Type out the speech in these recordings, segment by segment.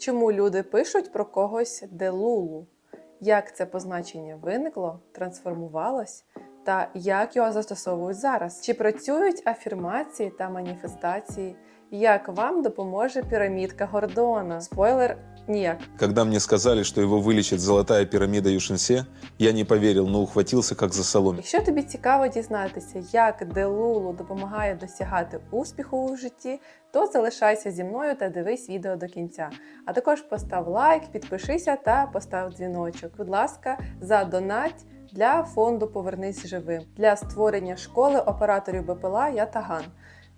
Чому люди пишуть про когось делулу? Як це позначення виникло, трансформувалось, та як його застосовують зараз? Чи працюють афірмації та маніфестації? Як вам допоможе пірамідка Гордона? Спойлер ніяк. Когда мне сказали, что его вылечит золотая пирамида Юшинсе, я не поверил, но ухватился как за соломинку. Якщо тобі цікаво дізнатися, як Делулу допомагає досягати успіху у житті, то залишайся зі мною та дивись відео до кінця. А також постав лайк, підпишися та постав дзвіночок. Будь ласка, задонать для фонду Повернись живим для створення школи операторів БПЛА Я Таган.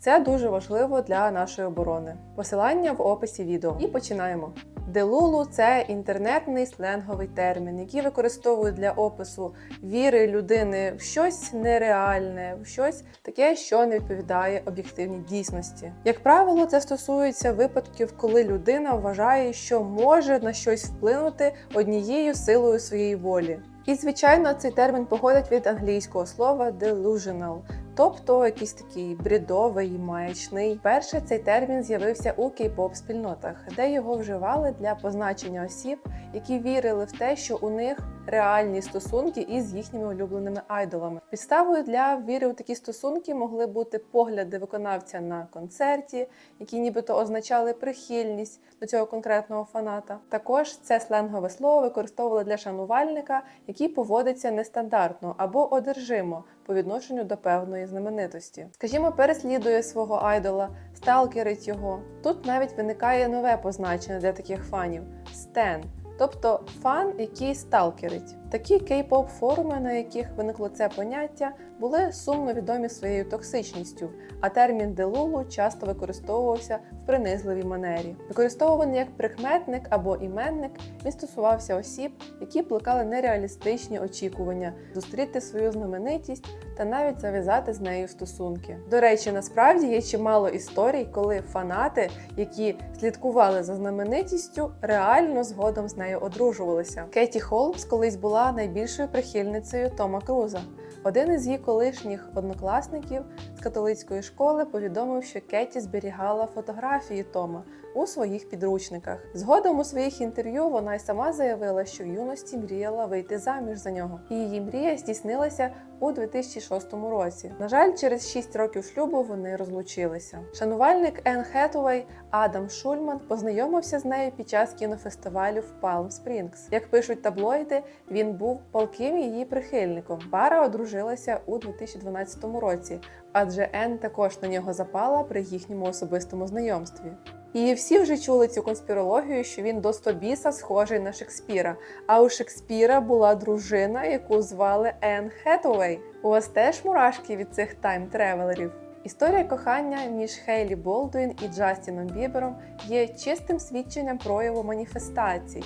Це дуже важливо для нашої оборони. Посилання в описі відео. І починаємо. Делулу це інтернетний сленговий термін, який використовують для опису віри людини в щось нереальне, в щось таке, що не відповідає об'єктивній дійсності. Як правило, це стосується випадків, коли людина вважає, що може на щось вплинути однією силою своєї волі. І, звичайно, цей термін походить від англійського слова delusional, тобто якийсь такий брідовий, маячний. Перше цей термін з'явився у кей-поп спільнотах, де його вживали для позначення осіб, які вірили в те, що у них реальні стосунки із їхніми улюбленими айдолами. Підставою для віри у такі стосунки могли бути погляди виконавця на концерті, які нібито означали прихильність до цього конкретного фаната. Також це сленгове слово використовували для шанувальника, який поводиться нестандартно або одержимо по відношенню до певної знаменитості. Скажімо, переслідує свого айдола, сталкерить його. Тут навіть виникає нове позначення для таких фанів стен. Тобто фан, який сталкерить. Такі кей-поп форуми, на яких виникло це поняття, були сумно відомі своєю токсичністю, а термін делулу часто використовувався в принизливій манері. Використовуваний як прикметник або іменник, він стосувався осіб, які плекали нереалістичні очікування зустріти свою знаменитість та навіть зав'язати з нею стосунки. До речі, насправді є чимало історій, коли фанати, які слідкували за знаменитістю, реально згодом з нею одружувалися. Кеті Холмс колись була найбільшою прихильницею Тома Круза. Один із її колишніх однокласників з католицької школи повідомив, що Кеті зберігала фотографії Тома у своїх підручниках. Згодом у своїх інтерв'ю вона й сама заявила, що в юності мріяла вийти заміж за нього, і її мрія здійснилася у 2006 році. На жаль, через 6 років шлюбу вони розлучилися. Шанувальник Енн Хетуей Адам Шульман познайомився з нею під час кінофестивалю в Палм Спрінгс. Як пишуть таблоїди, він був палким її прихильником. Пара одружилася у 2012 році, адже Енн також на нього запала при їхньому особистому знайомстві. І всі вже чули цю конспірологію, що він до стобіса схожий на Шекспіра. А у Шекспіра була дружина, яку звали Енн Хетовей. У вас теж мурашки від цих тайм-тревелерів? Історія кохання між Хейлі Болдуін і Джастіном Бібером є чистим свідченням прояву маніфестацій.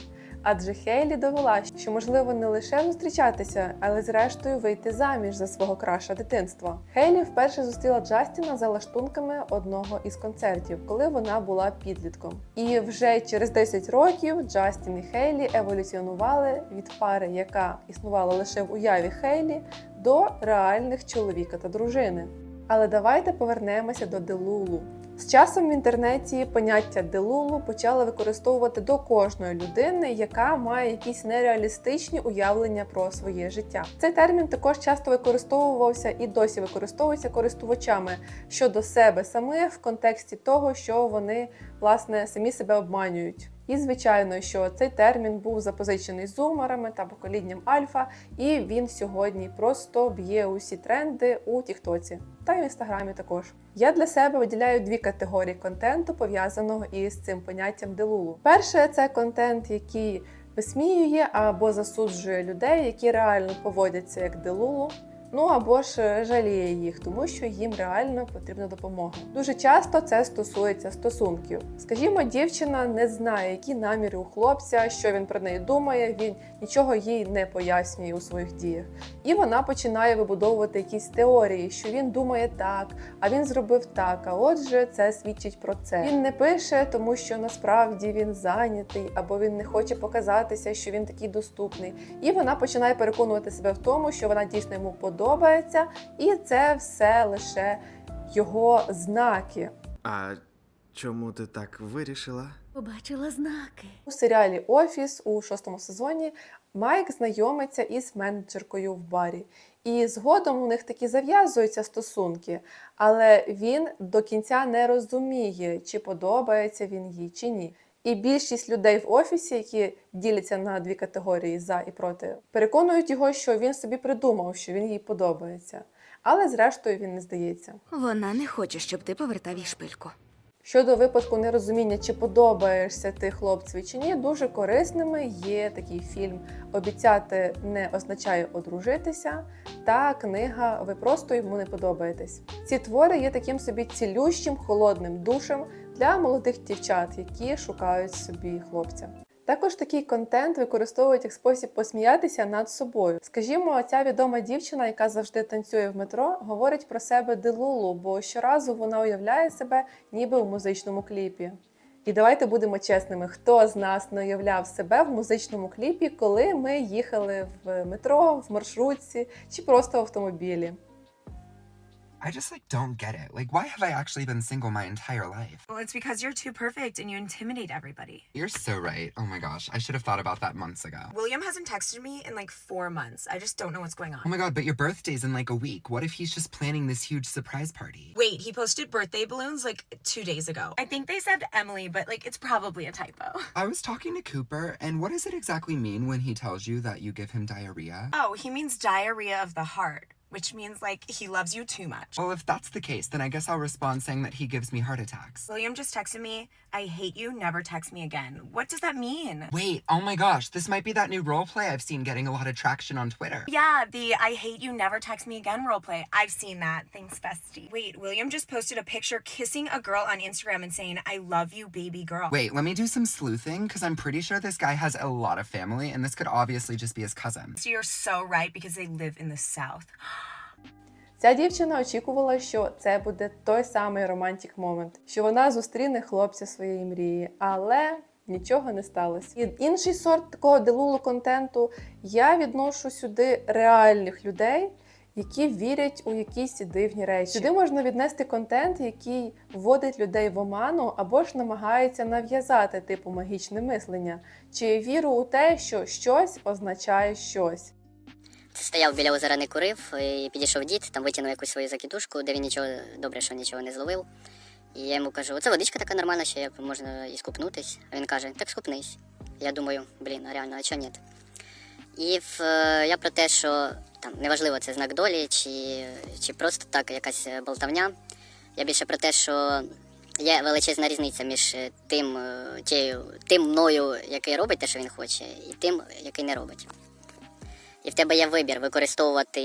Адже Хейлі довела, що можливо не лише зустрічатися, але зрештою вийти заміж за свого краша дитинства. Хейлі вперше зустріла Джастіна за лаштунками одного із концертів, коли вона була підлітком. І вже через 10 років Джастін і Хейлі еволюціонували від пари, яка існувала лише в уяві Хейлі, до реальних чоловіка та дружини. Але давайте повернемося до Делулу. З часом в інтернеті поняття делулу почали використовувати до кожної людини, яка має якісь нереалістичні уявлення про своє життя. Цей термін також часто використовувався і досі використовується користувачами щодо себе самих в контексті того, що вони власне самі себе обманюють. І звичайно, що цей термін був запозичений зумерами та поколінням альфа, і він сьогодні просто б'є усі тренди у Тіктоці та й в інстаграмі також. Я для себе виділяю дві категорії контенту, пов'язаного із цим поняттям делулу. Перше це контент, який висміює або засуджує людей, які реально поводяться як делулу. Ну або ж жаліє їх, тому що їм реально потрібна допомога. Дуже часто це стосується стосунків. Скажімо, дівчина не знає, які наміри у хлопця, що він про неї думає, він нічого їй не пояснює у своїх діях. І вона починає вибудовувати якісь теорії, що він думає так, а він зробив так. А отже, це свідчить про це. Він не пише, тому що насправді він зайнятий, або він не хоче показатися, що він такий доступний. І вона починає переконувати себе в тому, що вона дійсно йому подобається, і це все лише його знаки. А чому ти так вирішила? Побачила знаки. У серіалі Офіс у шостому сезоні Майк знайомиться із менеджеркою в барі. І згодом у них такі зав'язуються стосунки, але він до кінця не розуміє, чи подобається він їй чи ні. І більшість людей в офісі, які діляться на дві категорії за і проти, переконують його, що він собі придумав, що він їй подобається. Але зрештою він не здається. Вона не хоче, щоб ти повертав їй шпильку. Щодо випадку нерозуміння, чи подобаєшся ти хлопцеві чи ні, дуже корисними є такий фільм Обіцяти не означає одружитися та книга Ви просто йому не подобаєтесь. Ці твори є таким собі цілющим холодним душем для молодих дівчат, які шукають собі хлопця. Також такий контент використовують як спосіб посміятися над собою. Скажімо, ця відома дівчина, яка завжди танцює в метро, говорить про себе Делулу, бо щоразу вона уявляє себе ніби у музичному кліпі. І давайте будемо чесними, хто з нас не уявляв себе в музичному кліпі, коли ми їхали в метро, в маршрутці чи просто в автомобілі. I just like don't get it. Like, why have I actually been single my entire life? Well, it's because you're too perfect and you intimidate everybody. You're so right. Oh my gosh, I should have thought about that months ago. William hasn't texted me in like four months. I just don't know what's going on. Oh my god, but your birthday's in like a week. What if he's just planning this huge surprise party? Wait, he posted birthday balloons like two days ago. I think they said Emily, but like it's probably a typo. I was talking to Cooper, and what does it exactly mean when he tells you that you give him diarrhea? Oh, he means diarrhea of the heart, which means like he loves you too much. Well, if that's the case, then I guess I'll respond saying that he gives me heart attacks. William just texted me, I hate you, never text me again. What does that mean? Wait, oh my gosh, this might be that new roleplay I've seen getting a lot of traction on Twitter. Yeah, the I hate you, never text me again roleplay. I've seen that. Thanks, bestie. Wait, William just posted a picture kissing a girl on Instagram and saying, I love you, baby girl. Wait, let me do some sleuthing, because I'm pretty sure this guy has a lot of family, and this could obviously just be his cousin. So you're so right because they live in the South. Ця дівчина очікувала, що це буде той самий романтик момент, що вона зустріне хлопця своєї мрії, але нічого не сталося. І інший сорт такого делулу контенту я відношу сюди реальних людей. Які вірять у якісь дивні речі. Сюди можна віднести контент, який вводить людей в оману або ж намагається нав'язати типу магічне мислення, чи віру у те, що щось означає щось. Стояв біля озера, не курив, і підійшов дід, там витягнув якусь свою закидушку, де він нічого добре, що нічого не зловив. І я йому кажу, оце водичка така нормальна, що можна і скупнутись. А він каже, так скупнись. Я думаю, блін, а реально, а чого ні? І в, е, я про те, що там неважливо, це знак долі, чи, чи просто так якась е, болтавня. Я більше про те, що є величезна різниця між е, тим, тією, тим мною, який робить те, що він хоче, і тим, який не робить. І в тебе є вибір використовувати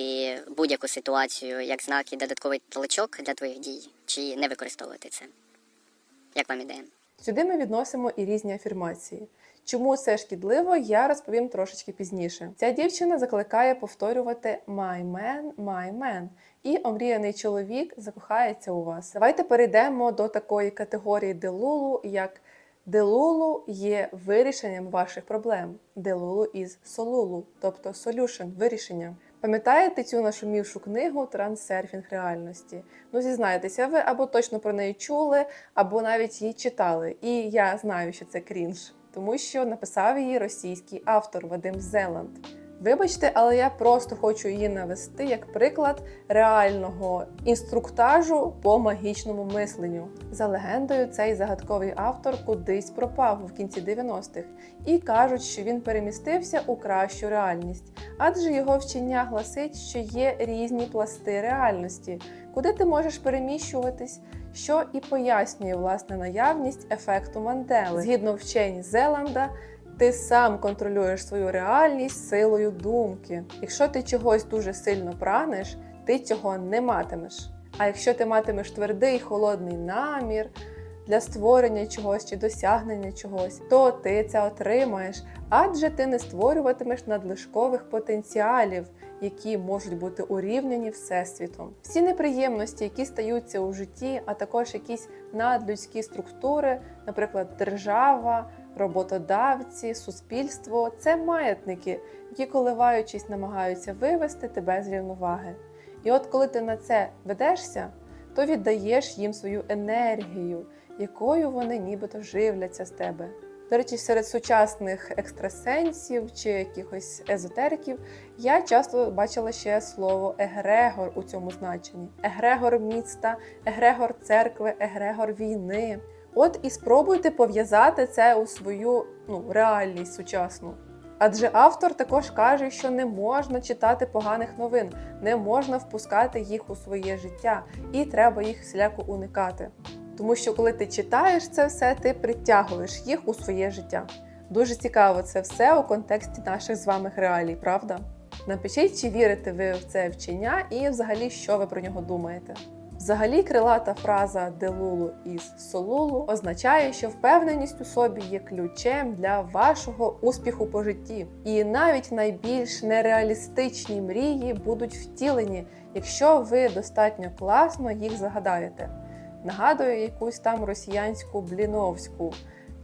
будь-яку ситуацію як знак і додатковий толчок для твоїх дій, чи не використовувати це. Як вам ідея? Сюди ми відносимо і різні афірмації. Чому це шкідливо, я розповім трошечки пізніше. Ця дівчина закликає повторювати «my man, my man» і омріяний чоловік закохається у вас. Давайте перейдемо до такої категорії делулу, як Делулу є вирішенням ваших проблем. Делулу із солулу, тобто solution – вирішення. Пам'ятаєте цю нашумівшу книгу Трансерфінг реальності? Ну, зізнайтеся, ви або точно про неї чули, або навіть її читали. І я знаю, що це крінж, тому що написав її російський автор Вадим Зеланд. Вибачте, але я просто хочу її навести як приклад реального інструктажу по магічному мисленню. За легендою, цей загадковий автор кудись пропав в кінці 90-х і кажуть, що він перемістився у кращу реальність, адже його вчення гласить, що є різні пласти реальності, куди ти можеш переміщуватись, що і пояснює власне наявність ефекту Мандели. Згідно вчень Зеланда, ти сам контролюєш свою реальність силою думки. Якщо ти чогось дуже сильно прагнеш, ти цього не матимеш. А якщо ти матимеш твердий холодний намір для створення чогось чи досягнення чогось, то ти це отримаєш, адже ти не створюватимеш надлишкових потенціалів, які можуть бути урівняні всесвітом. Всі неприємності, які стаються у житті, а також якісь надлюдські структури, наприклад, держава роботодавці, суспільство це маятники, які, коливаючись, намагаються вивести тебе з рівноваги. І от коли ти на це ведешся, то віддаєш їм свою енергію, якою вони нібито живляться з тебе. До речі, серед сучасних екстрасенсів чи якихось езотериків я часто бачила ще слово егрегор у цьому значенні: егрегор міста, егрегор церкви, егрегор війни. От і спробуйте пов'язати це у свою ну, реальність сучасну. Адже автор також каже, що не можна читати поганих новин, не можна впускати їх у своє життя, і треба їх всіляко уникати. Тому що коли ти читаєш це все, ти притягуєш їх у своє життя. Дуже цікаво це все у контексті наших з вами реалій, правда? Напишіть, чи вірите ви в це вчення і взагалі що ви про нього думаєте. Взагалі, крилата фраза Делулу із Солулу означає, що впевненість у собі є ключем для вашого успіху по житті. І навіть найбільш нереалістичні мрії будуть втілені, якщо ви достатньо класно їх загадаєте. Нагадую якусь там росіянську бліновську,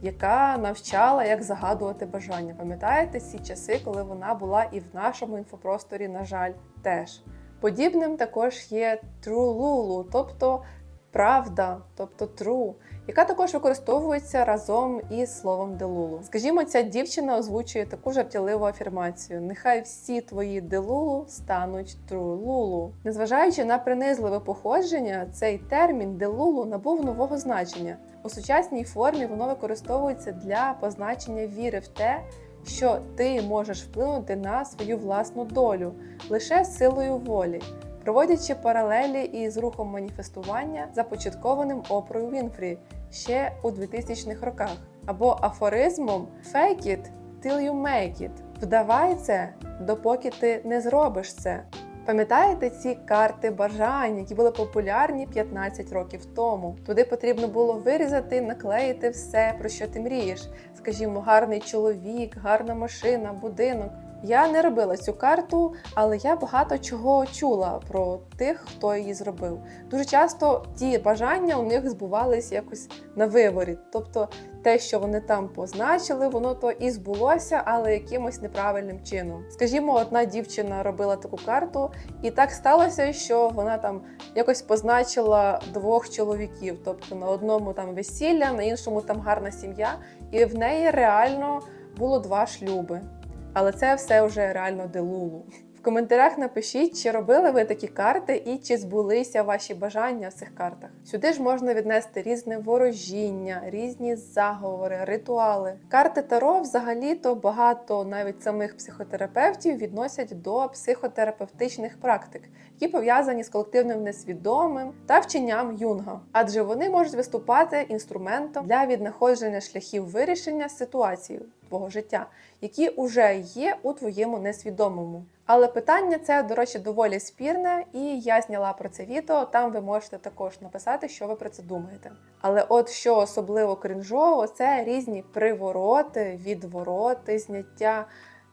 яка навчала, як загадувати бажання. Пам'ятаєте ці часи, коли вона була і в нашому інфопросторі, на жаль, теж. Подібним також є Trululu, тобто правда, тобто true, яка також використовується разом із словом делулу. Скажімо, ця дівчина озвучує таку жартівливу афірмацію: нехай всі твої делулу стануть трулулу. Незважаючи на принизливе походження, цей термін делулу набув нового значення. У сучасній формі воно використовується для позначення віри в те, що ти можеш вплинути на свою власну долю лише силою волі, проводячи паралелі із рухом маніфестування, започаткованим Опрою Вінфрі ще у 2000-х роках, або афоризмом «Fake it till you make it» вдавай це, допоки ти не зробиш це. Пам'ятаєте ці карти бажань, які були популярні 15 років тому? Туди потрібно було вирізати, наклеїти все, про що ти мрієш. Скажімо, гарний чоловік, гарна машина, будинок. Я не робила цю карту, але я багато чого чула про тих, хто її зробив. Дуже часто ті бажання у них збувались якось на виворіт. Тобто те, що вони там позначили, воно то і збулося, але якимось неправильним чином. Скажімо, одна дівчина робила таку карту, і так сталося, що вона там якось позначила двох чоловіків. Тобто на одному там весілля, на іншому там гарна сім'я, і в неї реально було два шлюби. Але це все вже реально делулу. Коментарях напишіть, чи робили ви такі карти і чи збулися ваші бажання в цих картах. Сюди ж можна віднести різне ворожіння, різні заговори, ритуали. Карти Таро взагалі-то багато навіть самих психотерапевтів відносять до психотерапевтичних практик, які пов'язані з колективним несвідомим та вченням юнга, адже вони можуть виступати інструментом для віднаходження шляхів вирішення ситуації твого життя, які вже є у твоєму несвідомому. Але питання це, до речі, доволі спірне, і я зняла про це відео. Там ви можете також написати, що ви про це думаєте. Але от що особливо крінжово, це різні привороти, відвороти, зняття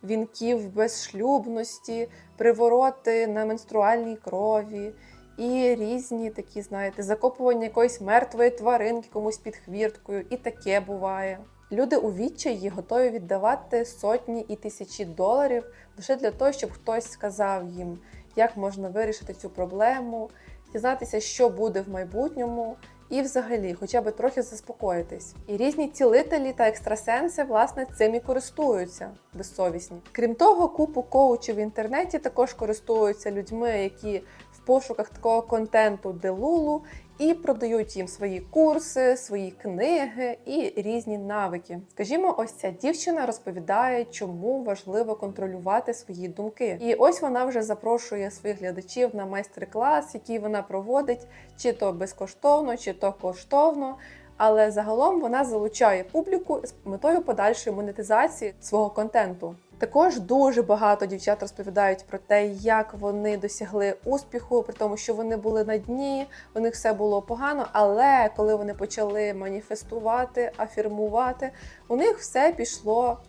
вінків безшлюбності, привороти на менструальній крові. І різні такі, знаєте, закопування якоїсь мертвої тваринки комусь під хвірткою, і таке буває. Люди у відчаї готові віддавати сотні і тисячі доларів лише для того, щоб хтось сказав їм, як можна вирішити цю проблему, дізнатися, що буде в майбутньому, і взагалі, хоча б трохи заспокоїтись. І різні цілителі та екстрасенси, власне, цим і користуються безсовісні. Крім того, купу коучів в інтернеті також користуються людьми, які пошуках такого контенту делулу і продають їм свої курси, свої книги і різні навики. Скажімо, ось ця дівчина розповідає, чому важливо контролювати свої думки. І ось вона вже запрошує своїх глядачів на майстер-клас, який вона проводить, чи то безкоштовно, чи то коштовно. Але загалом вона залучає публіку з метою подальшої монетизації свого контенту. Також дуже багато дівчат розповідають про те, як вони досягли успіху, при тому, що вони були на дні, у них все було погано. Але коли вони почали маніфестувати, афірмувати, у них все пішло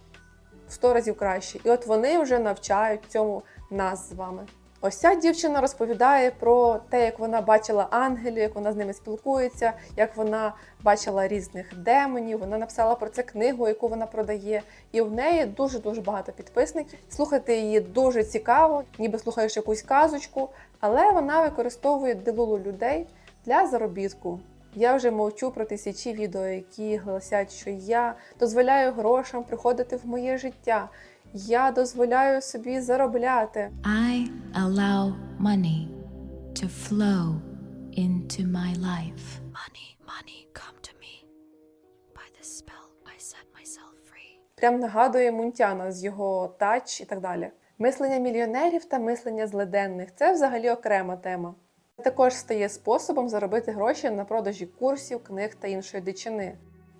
в 100 разів краще. І от вони вже навчають цьому нас з вами. Ось ця дівчина розповідає про те, як вона бачила ангелів, як вона з ними спілкується, як вона бачила різних демонів. Вона написала про це книгу, яку вона продає. І в неї дуже дуже багато підписників. Слухати її дуже цікаво, ніби слухаєш якусь казочку, але вона використовує дилулу людей для заробітку. Я вже мовчу про тисячі відео, які гласять, що я дозволяю грошам приходити в моє життя. Я дозволяю собі заробляти. I allow money to flow into my life. Money, money, come to me. By this spell, I set myself free. Прям нагадує Мунтяна з його тач і так далі. Мислення мільйонерів та мислення злиденних це взагалі окрема тема. Це Також стає способом заробити гроші на продажі курсів, книг та іншої дичини.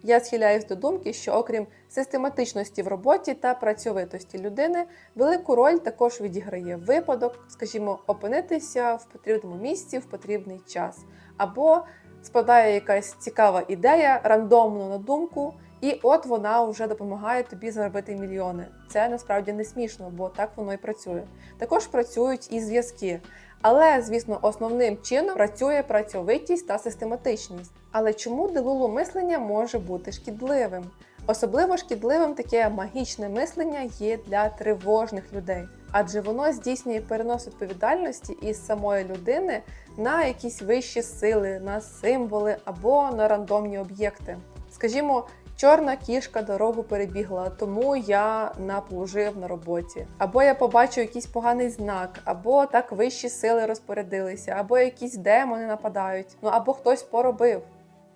Я схиляюсь до думки, що окрім систематичності в роботі та працьовитості людини, велику роль також відіграє випадок, скажімо, опинитися в потрібному місці в потрібний час, або спадає якась цікава ідея рандомно на думку, і от вона вже допомагає тобі заробити мільйони. Це насправді не смішно, бо так воно і працює. Також працюють і зв'язки. Але, звісно, основним чином працює працьовитість та систематичність. Але чому делулу мислення може бути шкідливим? Особливо шкідливим таке магічне мислення є для тривожних людей, адже воно здійснює перенос відповідальності із самої людини на якісь вищі сили, на символи або на рандомні об'єкти. Скажімо, чорна кішка дорогу перебігла, тому я наплужив на роботі. Або я побачив якийсь поганий знак, або так вищі сили розпорядилися, або якісь демони нападають, ну або хтось поробив.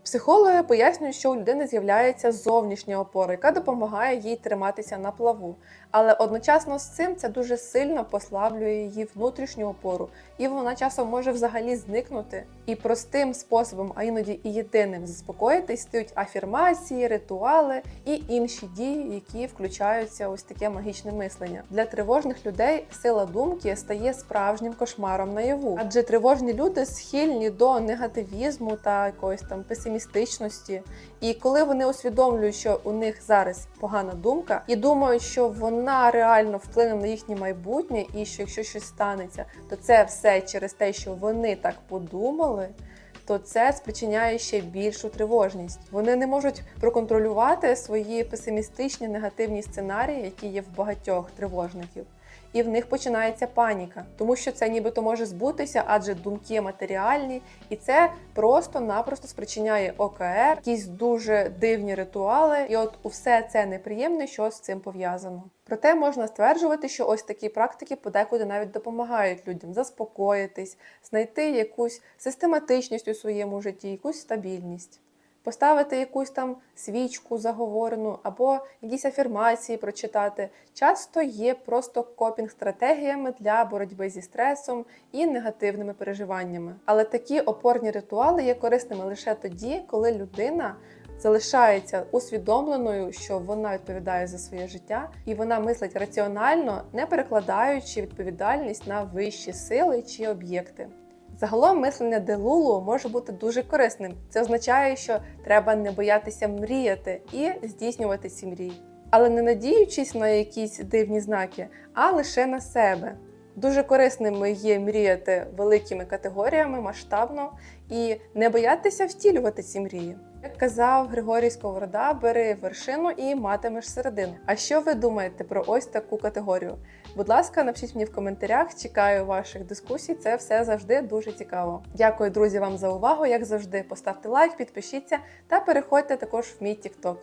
Психологи пояснюють, що у людини з'являється зовнішня опора, яка допомагає їй триматися на плаву. Але одночасно з цим це дуже сильно послаблює її внутрішню опору, і вона часом може взагалі зникнути. І простим способом, а іноді і єдиним заспокоїтись, стають афірмації, ритуали і інші дії, які включаються ось таке магічне мислення. Для тривожних людей сила думки стає справжнім кошмаром наяву, адже тривожні люди схильні до негативізму та якоїсь там песимістичності. І коли вони усвідомлюють, що у них зараз погана думка, і думають, що вона реально вплине на їхнє майбутнє, і що якщо щось станеться, то це все через те, що вони так подумали. То це спричиняє ще більшу тривожність. Вони не можуть проконтролювати свої песимістичні негативні сценарії, які є в багатьох тривожників. І в них починається паніка, тому що це нібито може збутися, адже думки матеріальні, і це просто-напросто спричиняє ОКР, якісь дуже дивні ритуали, і от усе це неприємне, що з цим пов'язано. Проте можна стверджувати, що ось такі практики подекуди навіть допомагають людям заспокоїтись, знайти якусь систематичність у своєму житті, якусь стабільність. Поставити якусь там свічку заговорену або якісь афірмації прочитати часто є просто копінг-стратегіями для боротьби зі стресом і негативними переживаннями. Але такі опорні ритуали є корисними лише тоді, коли людина залишається усвідомленою, що вона відповідає за своє життя, і вона мислить раціонально, не перекладаючи відповідальність на вищі сили чи об'єкти. Загалом мислення Делулу може бути дуже корисним. Це означає, що треба не боятися мріяти і здійснювати ці мрії, але не надіючись на якісь дивні знаки, а лише на себе. Дуже корисними є мріяти великими категоріями масштабно і не боятися втілювати ці мрії. Як казав Григорій Сковорода, бери вершину і матимеш середину. А що ви думаєте про ось таку категорію? Будь ласка, напишіть мені в коментарях. Чекаю ваших дискусій. Це все завжди дуже цікаво. Дякую, друзі, вам за увагу. Як завжди, поставте лайк, підпишіться та переходьте також в мій TikTok.